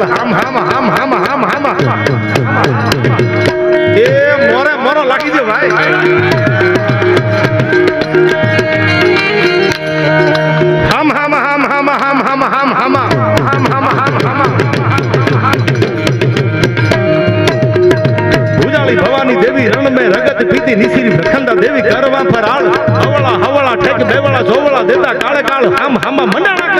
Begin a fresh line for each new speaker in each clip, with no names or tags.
કાળ હામ હામ હામ હામ હામ હામ એ મોરે મોરો લાગી દે ભાઈ હામ હામ હામ હામ હામ હામ હામ હામ હામ હામ હામ હામ ભુજાળી ભવાની દેવી રણ મે રગત પીતી નિસીરી ભખંડા દેવી કરવા પર આળ હવળા હવળા ઠેક બેવળા જોવળા દેતા કાળે કાળ હામ હામા મંડાણા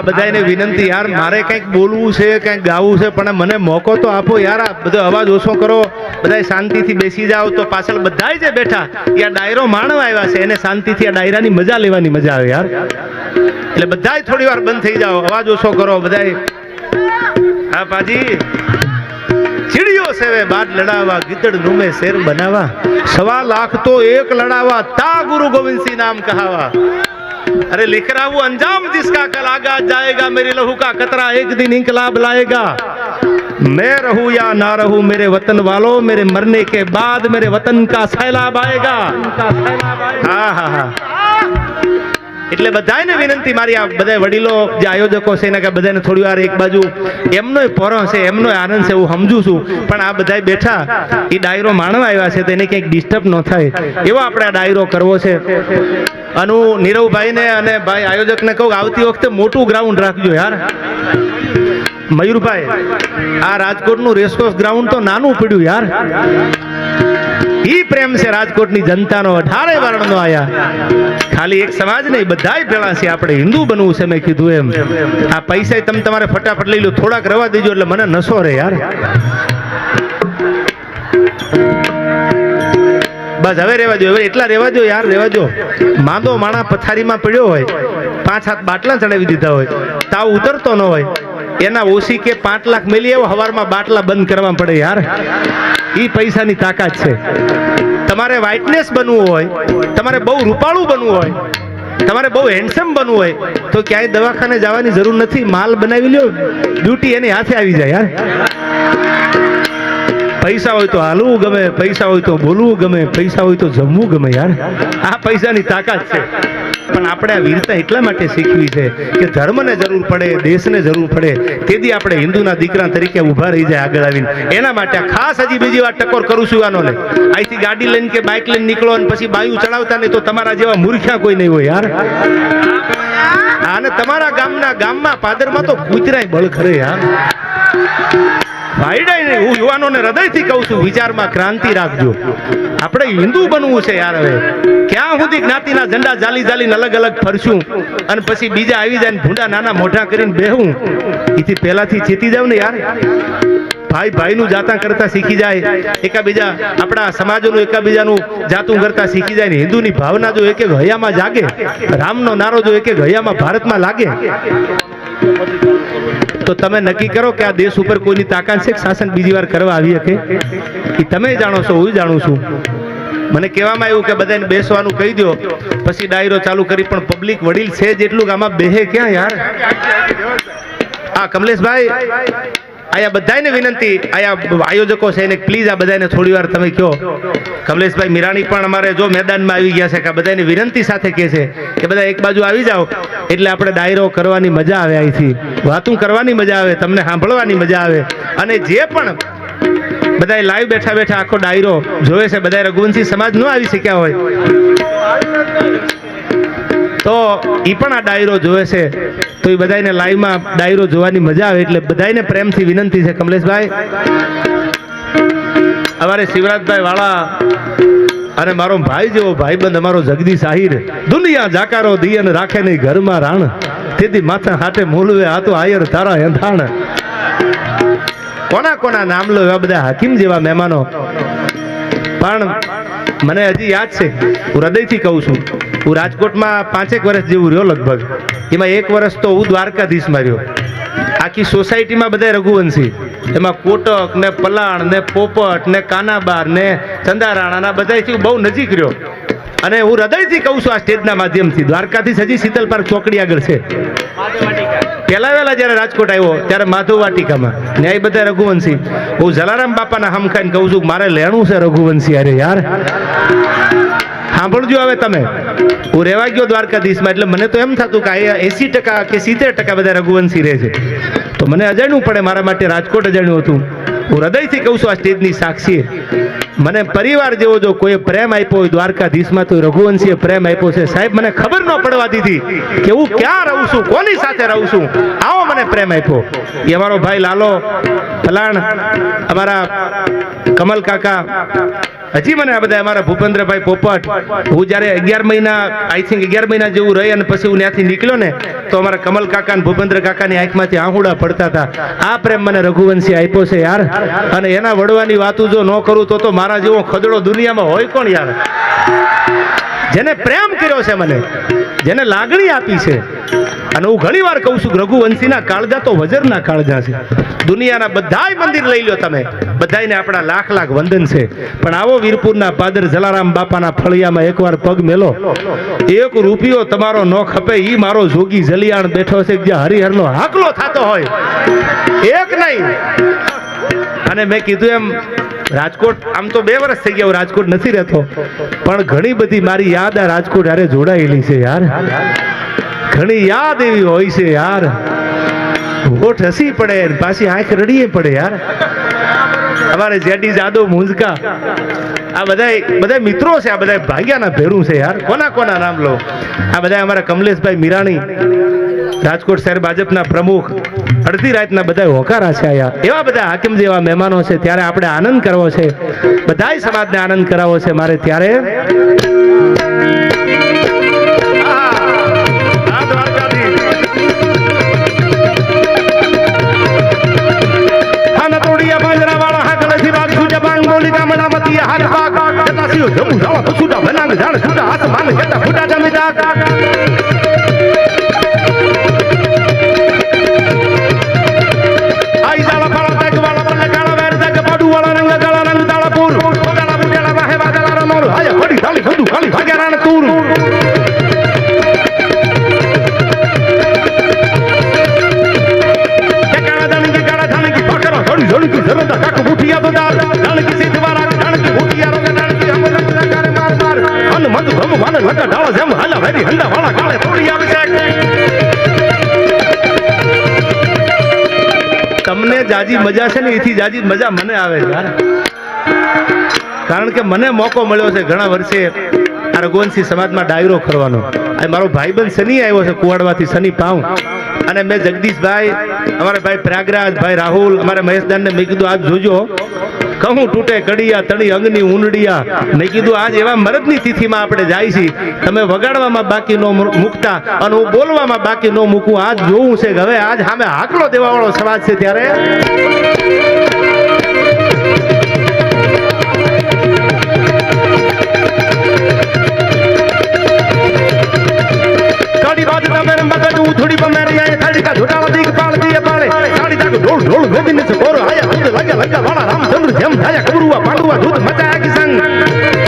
આ બધાને વિનંતી યાર મારે કંઈક બોલવું છે કંઈક ગાવું છે પણ મને મોકો તો આપો યાર આ બધો અવાજ ઓછો કરો. બધા શાંતિથી બેસી જાઓ. તો પાછળ બધા જે બેઠા એ આ ડાયરો માણવા આવ્યા છે. એને શાંતિથી આ ડાયરાની મજા લેવાની મજા આવે યાર. એટલે બધાય થોડી વાર બંધ થઈ જાઓ. અવાજ ઓછો કરો બધાય. હા પાજી. ચીડિયો સેવે બાદ લડાવા ગીતડ નુમે શેર બનાવા સવા લાખ તો એક લડાવા તા ગુરુ ગોવિંદસિંહ નામ કહાવા. अरे लिख रहा वो अंजाम जिसका कल आगा जाएगा मेरी लहू का कतरा एक दिन इंकलाब लाएगा मैं रहूं या ना रहूं मेरे वतन वालों मेरे मरने के बाद मेरे वतन का सैलाब आएगा હા હા હા એટલે બધાને વિનંતી મારી આ બધા વડીલો જે આયોજકો છે એને કે બધાને થોડી વાર એક બાજુ એમનો પોરો છે એમનો આનંદ છે હું સમજુ છું પણ આ બધા બેઠા એ ડાયરો માણવા આવ્યા છે તો એને કંઈક ડિસ્ટર્બ ન થાય એવો આપણે આ ડાયરો કરવો છે અને હું નીરવભાઈને અને ભાઈ આયોજકને કહું આવતી વખતે મોટું ગ્રાઉન્ડ રાખજો યાર. મયુરભાઈ, આ રાજકોટનું રેસકોર્સ ગ્રાઉન્ડ તો નાનું પડ્યું યાર. ઈ પ્રેમ છે રાજકોટની જનતાનો, અઢારે વર્ણનો આયા. ખાલી એક સમાજ નહીં, બધાય ભેળા છે આપણે. હિન્દુ બનવું છે મેં કીધું એમ. આ પૈસા તમે તમારે ફટાફટ લઈ લો, થોડાક રવા દેજો એટલે મને નસો રે યાર. બસ હવે રહેવા દો હવે એટલા રહેવા દો યાર, રહેવા દો માંદો માણા પથારીમાં પડ્યો હોય, પાંચ હાથ બાટલા ચડાવી દીધા હોય, તાવ ઉતરતો ન હોય. એના ઓછી કે પાંચ લાખ મેલી એવો હવારમાં બાટલા બંધ કરવા પડે યાર. એ પૈસાની તાકાત છે. તમારે વ્હાઇટનેસ બનવું હોય, તમારે બહુ રૂપાળું બનવું હોય, તમારે બહુ હેન્ડસમ બનવું હોય, તો ક્યાંય દવાખાને જવાની જરૂર નથી. માલ બનાવી લ્યો બ્યુટી એની હાથે આવી જાય યાર. પૈસા હોય તો હાલવું ગમે, પૈસા હોય તો બોલવું ગમે, પૈસા હોય તો જમવું ગમે યાર. આ પૈસાની તાકાત છે. પણ આપણે આ વીરતા એટલા માટે શીખવી છે કે ધર્મને જરૂર પડે, દેશને જરૂર પડે. તેથી આપણે હિન્દુના દીકરા તરીકે ઊભા રહી જાય આગળ આવીને. એના માટે ખાસ હજી બીજી વાર ટકોર કરું છું આનોને. અહીંથી ગાડી લઈને કે બાઇક લઈને નીકળો અને પછી બાયું ચડાવતા નહીં તો તમારા જેવા મૂર્ખ્યા કોઈ નહીં હોય યાર. અને તમારા ગામના ગામમાં પાદરમાં તો કૂતરાય બળ ખરે યાર. ભાઈડાય નહીં. હું યુવાનોને હૃદયથી કહું છું, વિચારમાં ક્રાંતિ રાખજો. આપણે હિન્દુ બનવું છે યાર હવે. ક્યાં સુધી જ્ઞાતિના ઝંડા જાલી જાલીને અલગ અલગ ફરશું? અને પછી બીજા આવી જાય ભૂંડા નાના મોઢા કરીને બેહું. એથી પહેલાથી જીતી જાવ ને યાર. ભાઈ ભાઈનું જાતા કરતા શીખી જાય. એકાબીજા આપણા સમાજોનું એકાબીજાનું જાતું કરતા શીખી જાય ને હિન્દુની ભાવના જો એક એક હૈયામાં જાગે, રામનો નારો જો એક એક હૈયામાં ભારતમાં લાગે. તો તમે નક્કી કરો કે આ દેશ ઉપર કોઈની તાકાત છે શાસન બીજી વાર કરવા આવી શકે? એ તમે જાણો છો, હું જાણું છું. મને કહેવામાં આવ્યું કે બધાને બેસવાનું કહી દો પછી ડાયરો ચાલુ કરી, પણ પબ્લિક વડીલ છે જેટલું આમાં બેહે ક્યાં યાર? આ કમલેશભાઈ આયા બધાને વિનંતી, આયા આયોજકો છે એને પ્લીઝ આ બધાને થોડી વાર તમે કહો. કમલેશભાઈ મીરાણી પણ અમારે જો મેદાનમાં આવી ગયા છે કે બધાની વિનંતી સાથે કહે છે કે બધા એક બાજુ આવી જાઓ. એટલે આપણે ડાયરો કરવાની મજા આવે અહીંથી. વાતું કરવાની મજા આવે, તમને સાંભળવાની મજા આવે. અને જે પણ બધા લાઈવ બેઠા બેઠા આખો ડાયરો જોવે છે બધા રઘુવંશી સમાજ ન આવી શક્યા હોય. ઈ પણ આ ડાયરો જોવે છે. તો એ બધાને લાઈવમાં ડાયરો જોવાની મજા આવે એટલે બધાને પ્રેમથી વિનંતી છે કમલેશભાઈ. અમારે શિવરાજભાઈ વાળા અને મારો ભાઈ જેવો ભાઈબંધ અમારો જગદીશ આહિર દુનિયા જાકારો દિયન રાખે નહીં ઘરમાં રાણ. તેથી માથા હાટે મોલવે, આ તો આયર તારા હેંધાણ. કોના કોના નામ લો એવા બધા હાકીમ જેવા મહેમાનો. પણ મને હજી યાદ છે. હું હૃદયથી કહું છું. હું રાજકોટમાં પાંચેક વર્ષ જેવું રહ્યો લગભગ. એમાં એક વર્ષ તો હું દ્વારકાધીશમાં રહ્યો. આખી સોસાયટીમાં બધા રઘુવંશી. એમાં કોટક ને પલાણ ને પોપટ ને કાનાબાર ને ચંદારાણાના બધાથી બહુ નજીક રહ્યો. અને હું હૃદયથી કહું છું આ સ્ટેજના માધ્યમથી. દ્વારકાથી હજી શીતલ પાર્ક ચોકડી આગળ છે. પહેલા વહેલા જ્યારે રાજકોટ આવ્યો, ત્યારે માધવ વાટિકામાં. ન્યાય બધા રઘુવંશી. હું જલારામ બાપાના હમ ખાઈને કહું છું, મારે લેણું છે રઘુવંશી અરે યાર. સાંભળજો હવે તમે. હું રહેવા ગયો દ્વારકાધીશમાં, એટલે મને તો એમ થતું કે અહીંયા એસી ટકા કે સિત્તેર ટકા બધા રઘુવંશી રહે છે. તો મને અજાણ્યું પડે મારા માટે રાજકોટ અજાણ્યું હતું. હું હૃદયથી કહું છું, આ સ્ટેજની સાક્ષી મને પરિવાર જેવો જો કોઈ પ્રેમ આપ્યો હોય દ્વારકાધીશમાં, તો રઘુવંશીએ પ્રેમ આપ્યો છે. સાહેબ, મને ખબર ન પડવા દીધી કે હું ક્યાં રહું છું, કોની સાથે રહું છું. આવો મને પ્રેમ આપ્યો. એ અમારો ભાઈ લાલો, ફલાણ, અમારા કમલ કાકા હજી મને આ બધા અમારા ભૂપેન્દ્રભાઈ પોપટ, હું જ્યારે અગિયાર મહિના આઈ થિંક અગિયાર મહિના જેવું રહી અને પછી હું ત્યાંથી નીકળ્યો ને, તો અમારા કમલ કાકા અને ભૂપેન્દ્ર કાકાની આંખમાંથી આહુડા પડતા હતા. આ પ્રેમ મને રઘુવંશી આપ્યો છે યાર. અને એના વડવાની વાતું જો ન કરું તો તો મારા જેવો ખદડો દુનિયામાં હોય કોણ યાર? જેને પ્રેમ કર્યો છે મને, જેને લાગણી આપી છે. અને હું ઘણી વાર કહું છું, રઘુવંશીના કાળજા તો વજરના કાળજા છે. દુનિયાના બધાય મંદિર લઈ લો તમે. બધાયને આપણા લાખ લાખ વંદન છે. પણ આવો વીરપુરના પાદર જલારામ બાપાના ફળિયામાં એકવાર પગ મેલો. એક રૂપિયો તમારો ન ખપે, ઈ મારો જોગી જલિયાણ બેઠો છે, જ્યાં હરિહરનો હાકલો થતો હોય. એક નહીં અને મેં કીધું એમ, રાજકોટ, આમ તો બે વર્ષ થઈ ગયા હું રાજકોટ નથી રહેતો, પણ ઘણી બધી મારી યાદ આ રાજકોટ હારે જોડાયેલી છે યાર. ઘણી યાદ એવી હોય છે યાર. હોઠ હસી પડે પાછી આંખ રડીએ પડે યાર. અમારે જેડી જાદવ મુંજકા, આ બધા બધા મિત્રો છે, આ બધા ભાગ્યાના ભેરું છે યાર. કોના કોના નામ લો? આ બધા અમારા કમલેશભાઈ મીરાણી રાજકોટ શહેર ભાજપના પ્રમુખ. અડધી રાતના બધા હોકારા છે આયા એવા બધા હાકિમ જેવા મહેમાનો છે, ત્યારે આપણે આનંદ કરવો છે. બધાય સમાજને આનંદ કરાવવો છે મારે ત્યારે. જમુ જાવા પછુડા બનાંગ જાણ સુડા હાથ માન જતા ફૂટા જમીદા આઈ થાલી ખંડુ ખાલી ભાગ્યા તૂર. કાળા દાણી કાળા ધાણી કી પાકરા ધડી ધડી કી ધરંદા કાક બુઠિયા બદાર દાણી કી સીધ વાળા દાણી કી બુઠિયા રોગે દાણી કી હમ માર માર. અન મંદ ભમ વાન લટા ડાળા વાળા, કાળે તમને જાજી મજા છે ને, એથી જાજી મજા મને આવે છે. કારણ કે મને મોકો મળ્યો છે ઘણા વર્ષે આ રઘુવંશી સમાજમાં ડાયરો કરવાનો. આ મારો ભાઈબંધ શનિ આવ્યો છે કુવાડવાથી શનિ પાઉં. અને મેં જગદીશભાઈ, અમારા ભાઈ પ્રયાગરાજ ભાઈ રાહુલ, અમારા મહેશદાનને મેં કીધું, આજ જોજો કહું તૂટે, કડિયા તણી અંગની ઊંડડિયા મેં કીધું, આજ એવા મરદની તિથિમાં આપણે જાય છીએ. તમે વગાડવામાં બાકી ન મૂકતા અને હું બોલવામાં બાકી ન મૂકું. આજ જોવું છે કે હવે આજ સામે હાકલો દેવાવાળો સમાજ છે ત્યારે. કાળી બાજ તમે મગજ ઉથડી પમેરી આય થાળી કા ઢોટાળા દીક પાળ દીએ પાળે. સાડી તાક ઢોળ ઢોળ ગોવિંદ છે કોરો આયા દૂધ લાગ્યા લાગ્યા વાળા રામચંદ્ર જેમ થાયા કબરુઆ પાંડુઆ દૂધ મચાયા કી સંગ જય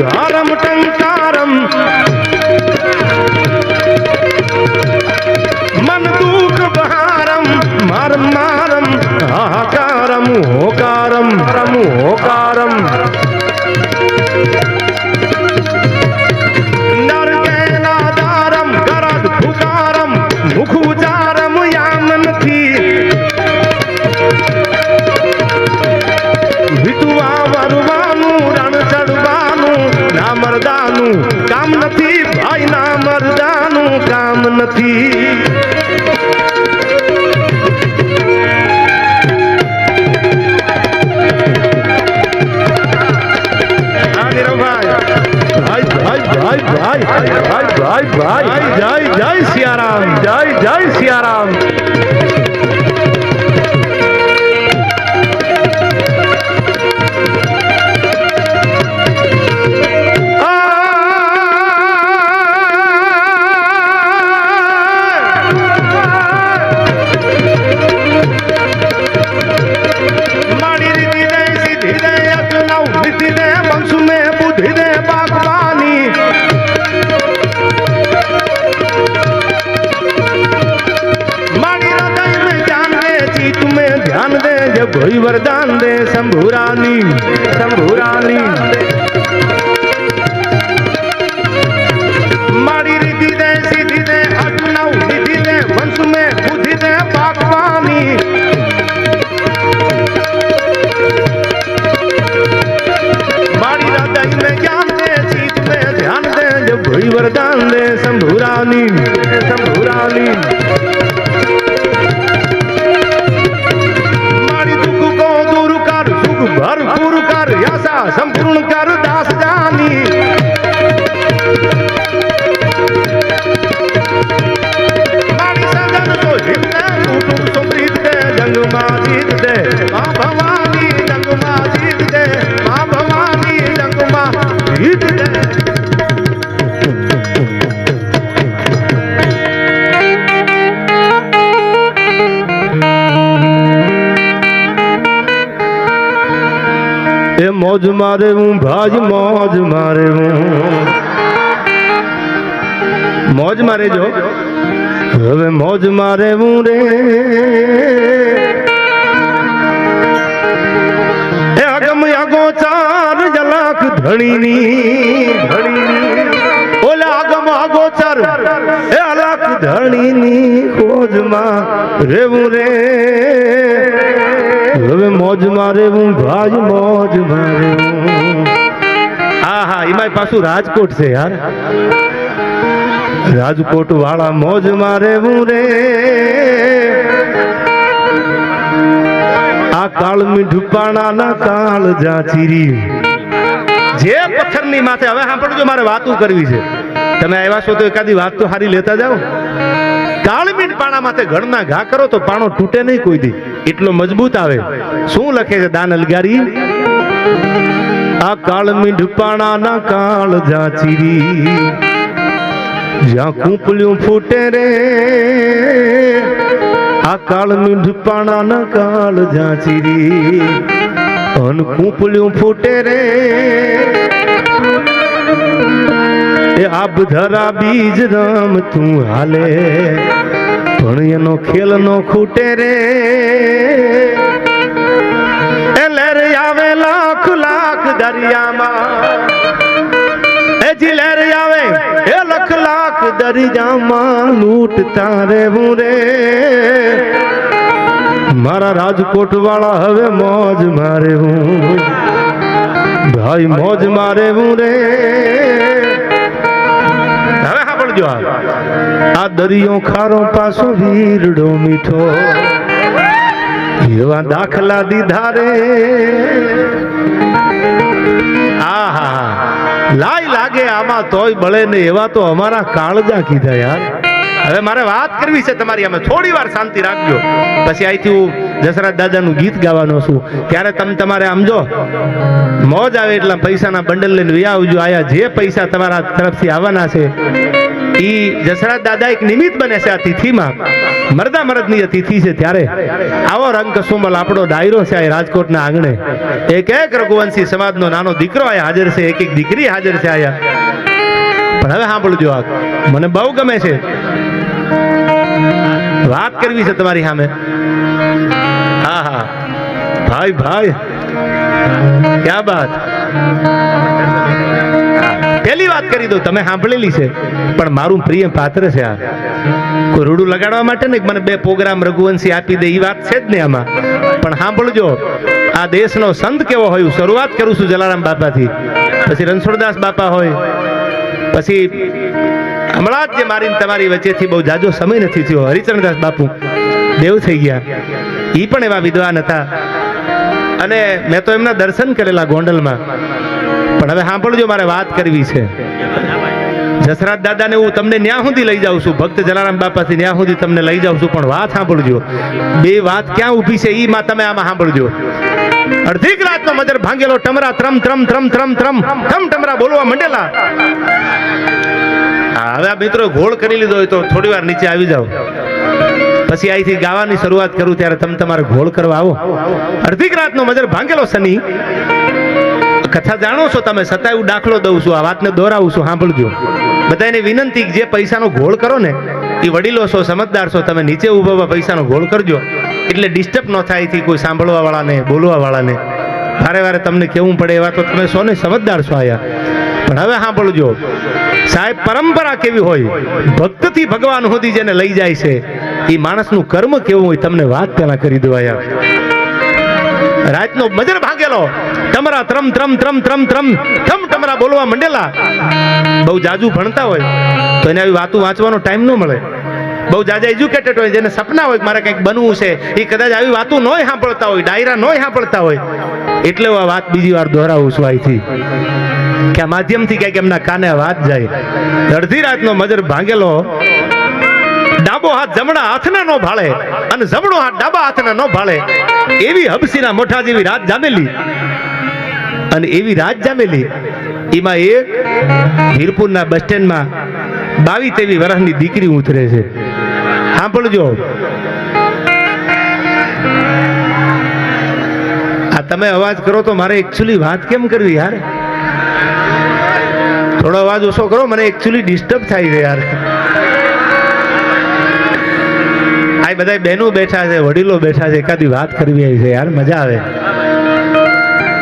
God. મોજ મારે હું ભાજ મોજ મારે હું મોજ મારે જો. હવે મોજ મારે હું રે. એ અગમ અગો ચાર જલાક ધણીની. ધણીની ઓલા અગમ અગો ચાર એ અલાક ધણીની ખોજમાં રેવું રે. મોજ મારે હું, ભાઈ મોજ મારે હું. હા એમાં પાછું રાજકોટ છે યાર. રાજકોટ વાળા મોજ મારે હું રે. આ કાળ મીઠુપાણા ના કાળ જાચીરી જે પથ્થરની માથે, હવે સાંભળજો, મારે વાતું કરવી છે. તમે આવ્યા છો તો એકાદી વાત તો સારી લેતા જાઓ. કાળમીટ પાણા માથે ઘણના ઘા કરો તો પાણો તૂટે નહીં કોઈ દી. એટલો મજબૂત આવે. શું લખે છે દાન અલગારી? આ કાળમીઠ પાણા ના કાળ જાચીરી જ્યાં કૂપલ્યું ફૂટે રે. આ કાળમીઠ પાણા ના કાળ જાચીરી અન કૂપલ્યું ફૂટે રે. આબ ધરા બીજ રામ તું હાલે. પણ એનો ખેલ નો ખૂટે રે. એલે રે આવે લાખ લાખ દરિયામાં. એ જી રે આવે, એ લખ લાખ દરિયામાં લૂંટતા રહેવું રે. મારા રાજકોટ વાળા હવે મોજ મારે હું. ભાઈ મોજ મારે હું રે. હવે આ. આ દરિયો ખારો પાસો વીરડો મીઠો. એવા દાખલા દીધા રે. આહા. લાય લાગે આમાં તોય બળે ને એવા તો અમારા કાળજા કીધા યાર. હવે મારે વાત કરવી છે તમારી અમે થોડી વાર શાંતિ રાખજો. પછી અહીંથી હું દશરથ દાદાનું ગીત ગાવાનો છું. ત્યારે તમે તમારે સમજો મોજ આવે એટલા પૈસાના બંડલ લઈને વ્યા આવજો. આયા જે પૈસા તમારા તરફથી આવવાના છે એ જસરાજ દાદા એક નિમિત્ત બને છે આ તિથિમાં. મરદા મરદની તિથિ છે ત્યારે. આવો રંગ કસુમલ આપણો ડાયરો છે આ રાજકોટના આંગણે. એક એક રઘુવંશી સમાજનો નાનો દીકરો આયા હાજર છે. એક એક દીકરી હાજર છે આયા. પણ હવે સાંભળજો આ. મને બહુ ગમે છે. વાત કરવી છે તમારી સામે? હા હા. ભાઈ ભાઈ. ક્યાં બાત? પહેલી વાત કરી દઉં, તમે સાંભળેલી છે, પણ મારું પ્રિય પાત્ર છે આ. કોઈ રૂડું લગાડવા માટે ને મને બે પ્રોગ્રામ રઘુવંશી આપી દે એ વાત છે જ ને આમાં. પણ સાંભળજો, આ દેશનો સંત કેવો હોય શરૂઆત કરું છું જલારામ બાપાથી. પછી રણછોડદાસ બાપા હોય, પછી હમણાં જ જે મારી તમારી વચ્ચેથી બહુ જાજો સમય નથી થયો. હરિચરણદાસ બાપુ, દેવ થઈ ગયા. એ પણ એવા વિદ્વાન હતા. અને મેં તો એમના દર્શન કરેલા ગોંડલમાં. પણ હવે સાંભળજો મારે વાત કરવી છે. જસરાજ દાદાને હું તમને ન્યા સુધી લઈ જાઉં છું. ભક્ત જલારામ બાપાથી ન્યા સુધી તમને લઈ જાઉં છું. પણ વાત સાંભળજો. બે વાત ક્યાં ઊભી છે એ માં તમે આમાં સાંભળજો. અડધી રાતનો મજર ભાંગેલો ટમરા ત્રમ ત્રમ ત્રમ ત્રમ ત્રમ. ત્રમ ટમરા બોલવા મંડેલા. હવે આ મિત્રો ઘોળ કરી લીધો હોય તો થોડી વાર નીચે આવી જાઓ. પછી અહીંથી ગાવાની શરૂઆત કરું ત્યારે તમે તમારે ઘોળ કરવા આવો. અડધી રાતનો મજર ભાંગેલો શનિ. કથા જાણો છો તમે? છતાં હું દાખલો દઉં છું. આ વાતને દોરાવું છું. સાંભળજો. બધાને વિનંતી જે પૈસાનો ઘોળ કરો ને, એ વડીલો છો, સમજદાર છો, તમે નીચે ઊભા પૈસાનો ઘોળ કરજો. એટલે ડિસ્ટર્બ ન થાયથી કોઈ સાંભળવા વાળાને બોલવા વાળાને વારે વારે તમને કેવું પડે એવા તો તમે સોને સમજદાર છો આયા પણ હવે સાંભળજો. સાહેબ, પરંપરા કેવી હોય? ભક્તથી ભગવાન સુધી જેને લઈ જાય છે એ માણસનું કર્મ કેવું હોય તમને વાત પેલા કરી દો યાર રાતનો મજર ભાગેલો. તમારા ત્રમ ત્રમ ત્રમ ત્રમ ત્રમ થમ તમારા બોલવા મંડેલા. બહુ જાજુ ભણતા હોય, તો એને આવી વાતો વાંચવાનો ટાઈમ ન મળે. બહુ જાજા એજ્યુકેટેડ હોય, જેને સપના હોય મારે કંઈક બનવું છે એ કદાચ આવી વાતો નોય સાંભળતા હોય, ડાયરા નોય સાંભળતા હોય. એટલે હું આ વાત બીજી વાર દોહરાવું છું અહીંથી. કે માધ્યમથી ક્યાંક એમના કાને વાત જાય. અડધી રાતનો મજર ભાંગેલો. ડાબો હાથ જમણા હાથના નો ભાળે અને જમણો હાથ ડાબા હાથના નો ભાળે. એવી હબસીના મોઠા જેવી રાત જામેલી. અને એવી રાત જામેલી. એમાં એક વીરપુરના બસ સ્ટેન્ડમાં બાવી તેવી વર્ષની દીકરી ઉતરે છે. સાંભળજો. આ તમે અવાજ કરો તો મારે એકચ્યુઅલી વાત કેમ કરવી યાર? થોડો અવાજ ઓછો કરો મને એકચ્યુઅલી ડિસ્ટર્બ થાય છે યાર. આ બધા બહેનો બેઠા છે, વડીલો બેઠા છે, એકાદી વાત કરવી આવી છે યાર, મજા આવે.